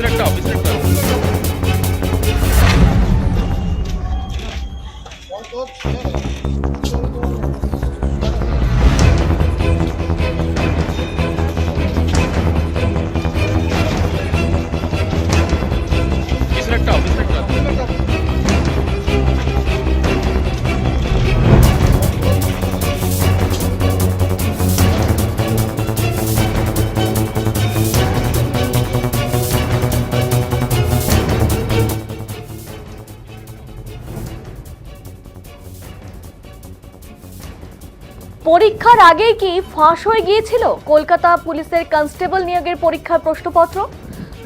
অফিসের একটা অফিসের পরীক্ষার আগেই কি ফাঁস হয়ে গিয়েছিল? কলকাতা পুলিশের কনস্টেবল নিয়োগের পরীক্ষার প্রশ্নপত্র?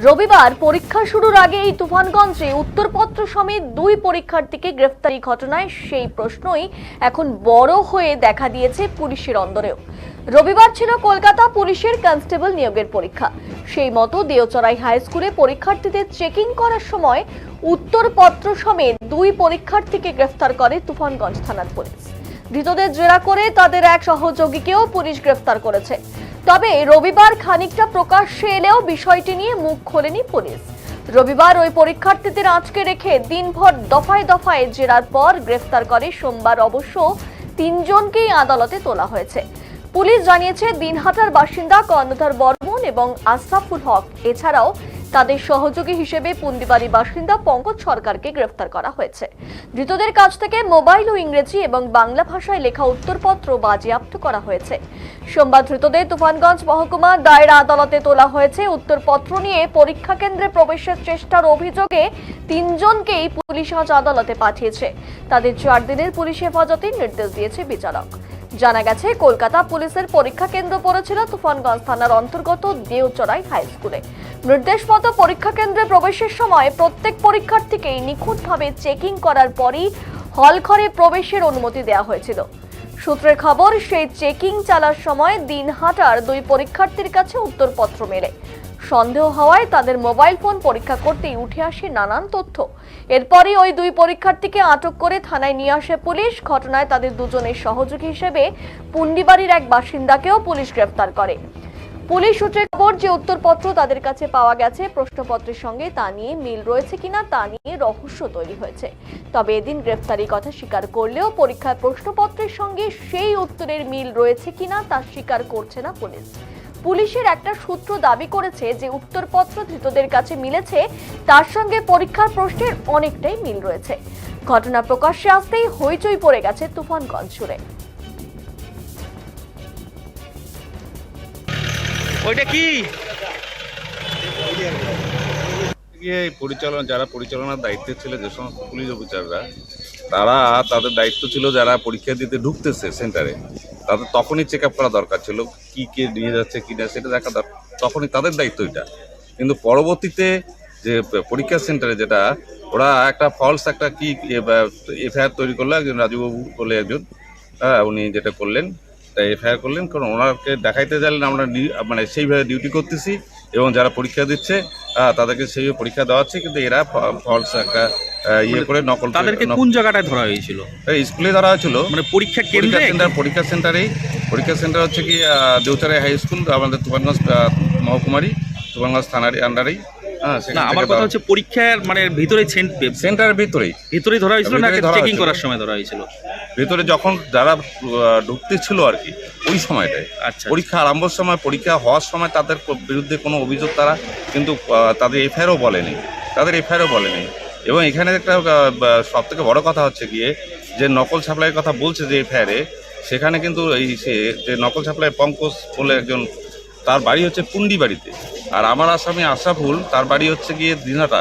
রবিবার পরীক্ষা শুরুর আগে এই তুফানগঞ্জে উত্তরপত্র সমেত দুই পরীক্ষার্থীকে গ্রেফতারি ঘটনায় সেই প্রশ্নই এখন বড় হয়ে দেখা দিয়েছে পুলিশের অন্দরেও। রবিবার ছিল কলকাতা পুলিশের কনস্টেবল নিয়োগের পরীক্ষা। সেই মতো দেওচড়াই হাই স্কুলে পরীক্ষার্থীদের চেকিং করার সময় উত্তরপত্র সমেত দুই পরীক্ষার্থীকে গ্রেফতার করে তুফানগঞ্জ থানার পুলিশ। ধৃতদের জেরা করে তাদের এক সহযোগীকেও পুলিশ গ্রেফতার করেছে। তবে রবিবার খানিকটা প্রকাশ্যে এলেও বিষয়টি নিয়ে মুখ খোলেনি পুলিশ। রবিবার ওই পরীক্ষার্থীদের আঁচকে রেখে দিনভর দফায় দফায় জেরার পর গ্রেফতার করে সোমবার অবশ্য তিনজনকেই আদালতে তোলা হয়েছে। পুলিশ জানিয়েছে, দিনহাটার বাসিন্দা কর্ণধার বর্মন এবং আশরাফুল হক, এছাড়াও তাদের সহযোগী হিসেবে পুন্দিবাড়ি বাসিন্দা পঙ্কজ সরকারকে গ্রেফতার করা হয়েছে। ধৃতদের কাছ থেকে মোবাইল ও ইংরেজি এবং বাংলা ভাষায় লেখা উত্তরপত্র বাজেয়াপ্ত করা হয়েছে। সোমবার ধৃতদের তুফানগঞ্জ মহকুমা দায়রা আদালতে তোলা হয়েছে উত্তরপত্র নিয়ে পরীক্ষা কেন্দ্রে প্রবেশের চেষ্টার অভিযোগে তিনজনকেই পুলিশ আজ আদালতে পাঠিয়েছে। তাদের চার দিনের পুলিশ হেফাজতের নির্দেশ দিয়েছে বিচারক। জানা গেছে, কলকাতা পুলিশের পরীক্ষা কেন্দ্র পড়েছিল তুফানগঞ্জ থানার অন্তর্গত দেওচড়াই হাই স্কুলে। নির্দেশ মতো পরীক্ষা কেন্দ্রে প্রবেশের সময় প্রত্যেক পরীক্ষার্থীকেই নিখুঁতভাবে চেকিং করার পরই হল ঘরে প্রবেশের অনুমতি দেওয়া হয়েছিল। সূত্রের খবর, সেই চেকিং চালার সময় দিনহাটার দুই পরীক্ষার্থীর কাছে উত্তরপত্র মেলে। সন্দেহ হওয়ায় তাদের মোবাইল ফোন পরীক্ষা করতেই উঠে আসে নানান তথ্য। এরপরই ওই দুই পরীক্ষার্থীকে আটক করে থানায় নিয়ে আসে পুলিশ। ঘটনায় তাদের দুজনের সহযোগী হিসেবে পুন্ডিবাড়ির এক বাসিন্দাকেও পুলিশ গ্রেফতার করে। পুলিশ সূত্রে খবর যে উত্তরপত্র তাদের কাছে পাওয়া গেছে, প্রশ্নপত্রের সঙ্গে তা নিয়ে মিল রয়েছে কিনা তা নিয়ে রহস্য তৈরি হয়েছে। তবে এদিন গ্রেফতারির কথা স্বীকার করলেও পরীক্ষার প্রশ্নপত্রের সঙ্গে সেই উত্তরের মিল রয়েছে কিনা তা স্বীকার করছে না পুলিশ। পুলিশের একটা সূত্র দাবি করেছে যে উত্তরপত্র ধৃতদের কাছে মিলেছে, তার সঙ্গে পরীক্ষার প্রশ্নের অনেকটাই মিল রয়েছে। ঘটনা প্রকাশ্যে আসতেই হইচই পড়ে গেছে তুফানগঞ্জ জুড়ে। ওইটা কি? গিয়ে এই পরিচালনা, যারা পরিচালনার দায়িত্বে ছিল যে সমস্ত পুলিশ অফিসাররা, তারা তাদের দায়িত্ব ছিল যারা পরীক্ষা দিতে ঢুকতেছে সেন্টারে, তাদের তখনই চেক আপ করা দরকার ছিল, কি কে নিয়ে যাচ্ছে, কি না, সেটা দেখা তখনই তাদের দায়িত্ব এটা। কিন্তু পরবর্তীতে যে পরীক্ষা সেন্টারে যেটা, ওরা একটা ফলস একটা কি এফআইআর তৈরি করল, একজন রাজুবাবু বলে একজন হ্যাঁ উনি যেটা করলেন তাই এফআইআর করলেন, কারণ ওনাকে দেখাইতে চাইলেন আমরা মানে সেইভাবে ডিউটি করতেছি এবং যারা পরীক্ষা দিচ্ছে তাদেরকে সেই পরীক্ষা দেওয়া হচ্ছে কিন্তু এরা ফলস একটা ইয়ে করে নকল তাদেরকে কোন জায়গাটায় ধরা হয়েছিল? স্কুলে ধরা হয়েছিল। মানে পরীক্ষা পরীক্ষা কেন্দ্রে? সেন্টার পরীক্ষা সেন্টারেই পরীক্ষা সেন্টার হচ্ছে কি দেউচারাই হাই স্কুল আমাদের তুফানগঞ্জ মহকুমারি তুফানগঞ্জ থানার আন্ডারেই হ্যাঁ আমার কথা হচ্ছে পরীক্ষার মানে ভিতরে সেন্টারের ভিতরেই। ভিতরে ধরা হয়েছিল না চেকিং করার সময় ধরা হয়েছিল? ভেতরে যখন যারা ঢুকতে ছিল আর কি ওই সময়টায়। আচ্ছা পরীক্ষা আরম্ভর সময় পরীক্ষা হওয়ার সময় তাদের বিরুদ্ধে কোনো অভিযোগ তারা কিন্তু তাদের এফআইআরও বলেনি। তাদের এফআইআরও বলেনি। এবং এখানে একটা সব থেকে বড় কথা হচ্ছে গিয়ে যে নকল সাপ্লাইয়ের কথা বলছে যে এফআইআরে সেখানে কিন্তু এই সে যে নকল সাপ্লাই পঙ্কজ বলে একজন তার বাড়ি হচ্ছে পুন্ডি বাড়িতে। আর আমার আসামি আশরাফুল তার বাড়ি হচ্ছে গিয়ে দিনাটা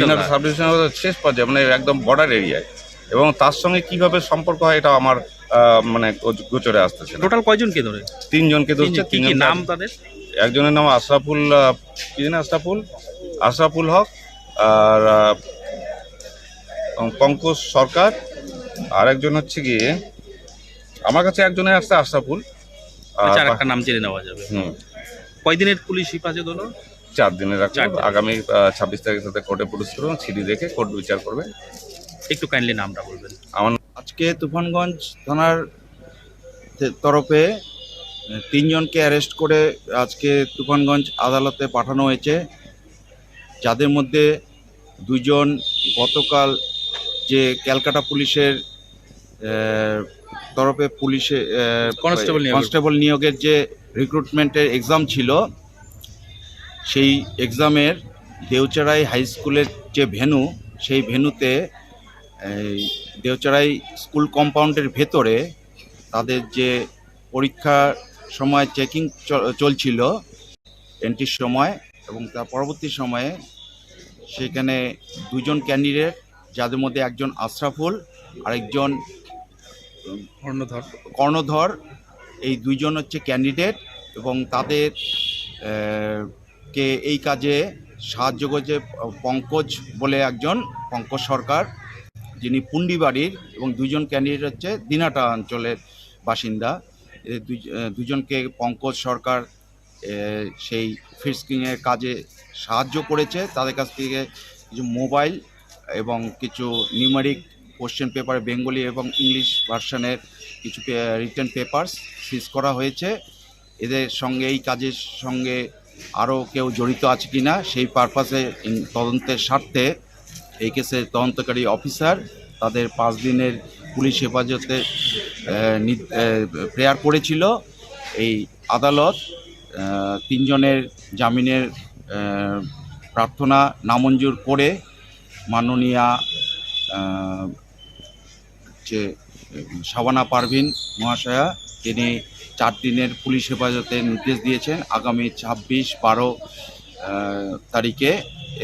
দিনাটা সাব ডিভিশনের শেষ পর্যায়ে মানে একদম বর্ডার এরিয়ায় এবং তার সঙ্গে কীভাবে সম্পর্ক হয় এটা আমার মানে গোচরে আসতেছে। টোটাল কয়জনকে ধরে? তিনজনকে ধরছে তিনজন নাম তাদের? একজনের নাম আশরাফুল কি জানি আশরাফুল? আশরাফুল হক আর পঙ্কজ সরকার। আর একজন হচ্ছে গিয়ে আমার কাছে একজনের আসছে আশরাফুল। আর আচ্ছা একটা নাম জেনে নেওয়া যাবে। হুম। কয়দিনের পুলিশ হেফাজত হলো? চার দিনের আগামী ছাব্বিশ তারিখের সাথে কোর্টে পুলিশ করব সিডি দেখে কোর্ট বিচার করবে। একটু কাইন্ডলি নামটা বলবেন। আমার আজকে তুফানগঞ্জ থানার তরফে তিনজনকে অ্যারেস্ট করে আজকে তুফানগঞ্জ আদালতে পাঠানো হয়েছে। যাদের মধ্যে দুজন গতকাল যে ক্যালকাটা পুলিশের তরফে পুলিশে কনস্টেবল কনস্টেবল নিয়োগের যে রিক্রুটমেন্টের এক্সাম ছিল সেই এক্সামের দেউচারাই হাই স্কুলের যে ভেনু সেই ভেনুতে এই দেউচারাই স্কুল কম্পাউন্ডের ভেতরে তাদের যে পরীক্ষার সময় চেকিং চলছিল এন্ট্রির সময় এবং তার পরবর্তী সময়ে সেখানে দুজন ক্যান্ডিডেট যাদের মধ্যে একজন আশরাফুল আরেকজন কর্ণধর। কর্ণধর এই দুইজন হচ্ছে ক্যান্ডিডেট এবং তাদের কে এই কাজে সাহায্য করেছে পঙ্কজ বলে একজন পঙ্কজ সরকার। যিনি পুন্ডিবাড়ির এবং দুজন ক্যান্ডিডেট হচ্ছে দিনাটা অঞ্চলের বাসিন্দা। দুজনকে পঙ্কজ সরকার সেই ফিস্কিংয়ের কাজে সাহায্য করেছে। তাদের কাছ থেকে কিছু মোবাইল এবং কিছু নিউমারিক কোশ্চেন পেপার, বেঙ্গলি এবং ইংলিশ ভার্সনের কিছু রিটার্ন পেপারস সিজ করা হয়েছে। এদের সঙ্গে, এই কাজের সঙ্গে আরও কেউ জড়িত আছে কি না সেই পারপাসে তদন্তের স্বার্থে এই কেসের তদন্তকারী অফিসার, তাদের পাঁচ দিনের পুলিশ হেফাজতে প্রেয়ার করেছিল। এই আদালত তিনজনের জামিনের প্রার্থনা নামঞ্জুর করে মাননীয়া যে শাবানা পারভিন মহাশয়া, তিনি চার দিনের পুলিশ হেফাজতে নির্দেশ দিয়েছেন আগামী ছাব্বিশ বারো তারিখে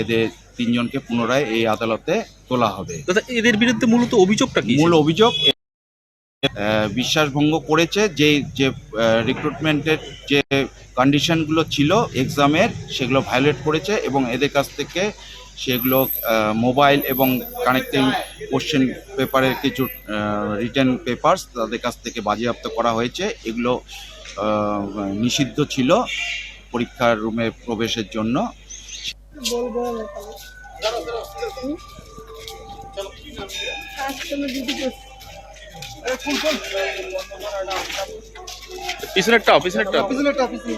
এদের তিনজনকে পুনরায় এই আদালতে তোলা হবে। দাদা এদের বিরুদ্ধে মূলত অভিযোগটা কি মূল অভিযোগ বিশ্বাসভঙ্গ করেছে যে যে রিক্রুটমেন্টের যে কন্ডিশনগুলো ছিল এক্সামের সেগুলো ভায়োলেট করেছে এবং এদের কাছ থেকে সেগুলো মোবাইল এবং কানেক্টিং কোশ্চেন পেপারের কিছু রিটেন পেপারস তাদের কাছ থেকে বাজেয়াপ্ত করা হয়েছে। এগুলো নিষিদ্ধ ছিল পরীক্ষার রুমে প্রবেশের জন্য। বলব না তাহলে। আজকে আমার দিদি করছে। পিছনেরটা পিছনেরটা পিছনে একটা, পিছনে।